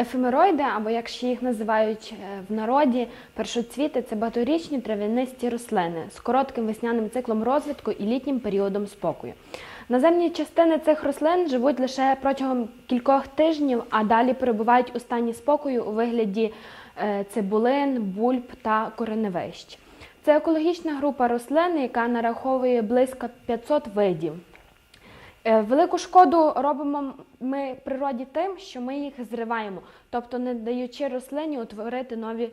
Ефемероїди, або як ще їх називають е, в народі, першоцвіти це багаторічні трав'янисті рослини з коротким весняним циклом розвитку і літнім періодом спокою. Наземні частини цих рослин живуть лише протягом кількох тижнів, а далі перебувають у стані спокою у вигляді е, цибулин, бульб та кореневищ. Це екологічна група рослин, яка нараховує близько 500 видів. Е, Велику шкоду робимо ми природі тим, що ми їх зриваємо, тобто не даючи рослині утворити нові,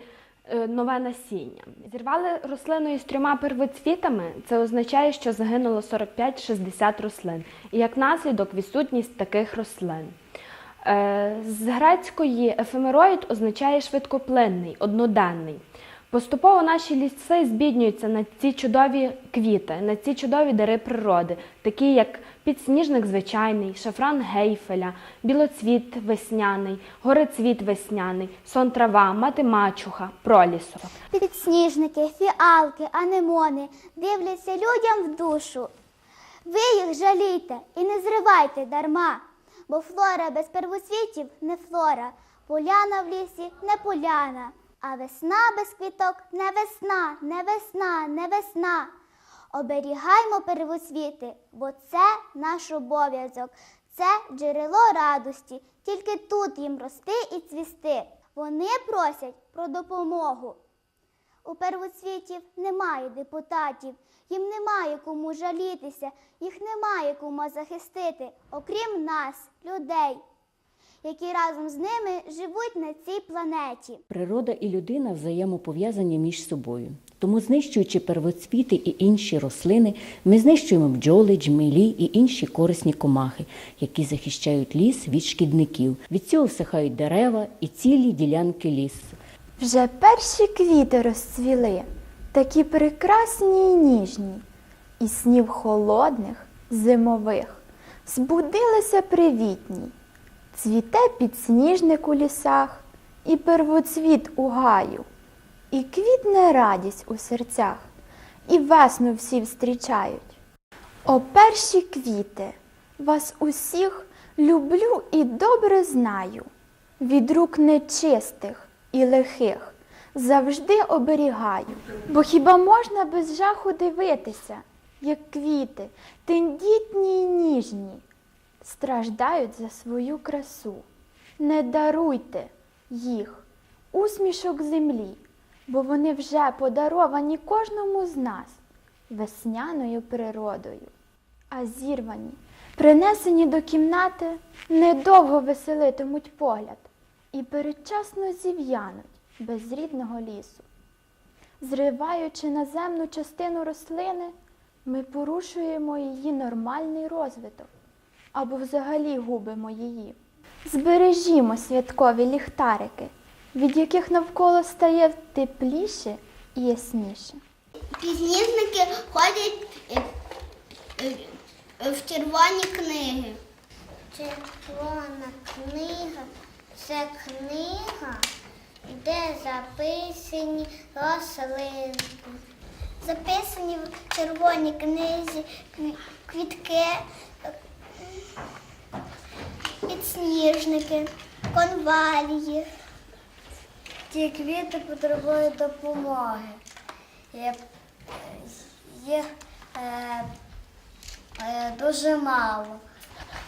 е, нове насіння. Зірвали рослину із трьома первоцвітами, це означає, що загинуло 45-60 рослин, і як наслідок відсутність таких рослин. Е, З грецької ефемероїд означає швидкоплинний, одноденний. Поступово наші ліси збіднюються на ці чудові квіти, на ці чудові дари природи, такі як підсніжник звичайний, шафран гейфеля, білоцвіт весняний, горецвіт весняний, сон трава, мати мачуха, пролісок. Підсніжники, фіалки, анемони дивляться людям в душу. Ви їх жалійте і не зривайте дарма, бо флора без первоцвітів не флора, поляна в лісі не поляна, а весна без квіток не весна, не весна, не весна. Оберігаймо первоцвіти, бо це наш обов'язок, це джерело радості, тільки тут їм рости і цвісти. Вони просять про допомогу. У первоцвітів немає депутатів, їм немає кому жалітися, їх немає кому захистити, окрім нас, людей, які разом з ними живуть на цій планеті. Природа і людина взаємопов'язані між собою. Тому, знищуючи первоцвіти і інші рослини, ми знищуємо бджоли, джмелі і інші корисні комахи, які захищають ліс від шкідників. Від цього всихають дерева і цілі ділянки лісу. Вже перші квіти розцвіли, такі прекрасні й ніжні, і снів холодних, зимових, збудилися привітні. Цвіте підсніжник у лісах, і первоцвіт у гаю, і квітне радість у серцях, і весну всі встрічають. О перші квіти, вас усіх люблю і добре знаю. Від рук нечистих і лихих завжди оберігаю. Бо хіба можна без жаху дивитися, як квіти, тендітні й ніжні, страждають за свою красу. Не даруйте їх усмішок землі, бо вони вже подаровані кожному з нас весняною природою. А зірвані, принесені до кімнати, недовго веселитимуть погляд і передчасно зів'януть без рідного лісу. Зриваючи наземну частину рослини, ми порушуємо її нормальний розвиток або взагалі губимо її. Збережімо святкові ліхтарики, від яких навколо стає тепліше і ясніше. Підсніжники ходять е, в червоні книги. Червона книга це книга, де записані рослинки. Записані в червоній книзі квітки, підсніжники, конвалії. Ті квіти потребують допомоги. Їх е, е, дуже мало.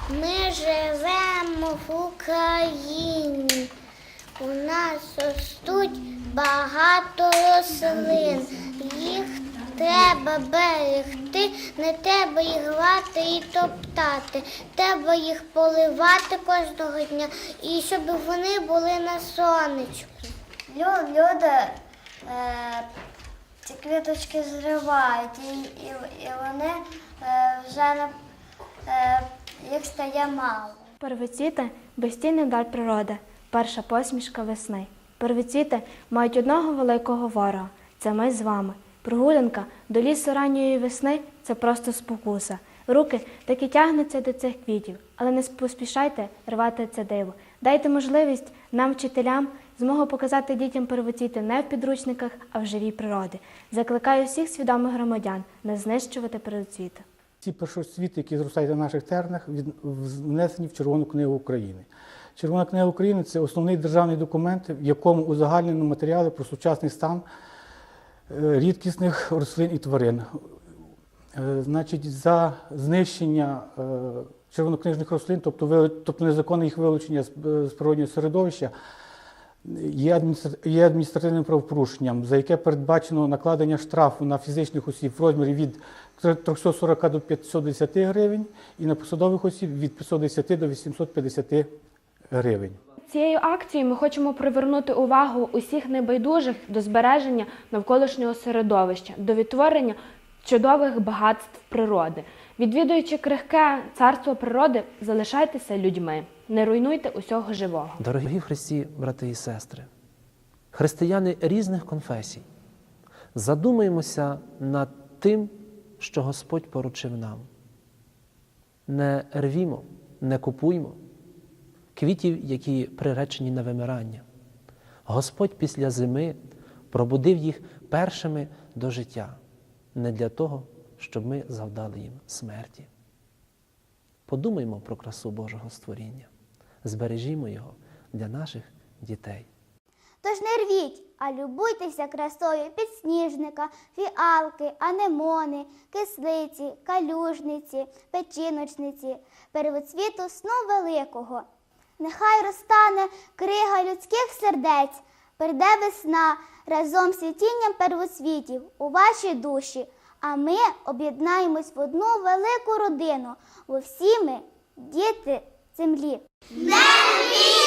Ми живемо в Україні. У нас ростуть багато рослин. Треба берегти, не треба їх рвати і топтати. Треба їх поливати кожного дня і щоб вони були на сонечку. Люди е, ці квіточки зривають, і, і, і вони е, вже не, е, їх стає мало. Первоцвіти безцінний дар природи, перша посмішка весни. Первоцвіти мають одного великого ворога це ми з вами. Прогулянка до лісу ранньої весни це просто спокуса. Руки таки тягнуться до цих квітів, але не поспішайте рвати це диво. Дайте можливість нам, вчителям, змогу показати дітям первоцвіти не в підручниках, а в живій природі. Закликаю всіх свідомих громадян не знищувати первоцвіти. Ці першоцвіти, які зростають на наших тернах, внесені в Червону книгу України. Червона книга України це основний державний документ, в якому узагальнено матеріали про сучасний стан рідкісних рослин і тварин. Е, Значить, за знищення е, червонокнижних рослин, тобто, тобто незаконне їх вилучення з, е, природнього середовища, є адміністративним правопорушенням, за яке передбачено накладення штрафу на фізичних осіб в розмірі від 340 до 510 гривень і на посадових осіб від 510 до 850 гривень. Цією акцією ми хочемо привернути увагу усіх небайдужих до збереження навколишнього середовища, до відтворення чудових багатств природи. Відвідуючи крихке царство природи, залишайтеся людьми, не руйнуйте усього живого. Дорогі Христі, брати і сестри, християни різних конфесій, задумаємося над тим, що Господь поручив нам. Не рвімо, не купуймо квітів, які приречені на вимирання. Господь після зими пробудив їх першими до життя, не для того, щоб ми завдали їм смерті. Подумаймо про красу Божого створіння, збережімо його для наших дітей. Тож не рвіть, а любуйтеся красою підсніжника, фіалки, анемони, кислиці, калюжниці, печіночниці, первоцвіту сну великого. Нехай розтане крига людських сердець, прийде весна разом з світінням первосвітів у ваші душі, а ми об'єднаємось в одну велику родину, бо всі ми діти землі. Не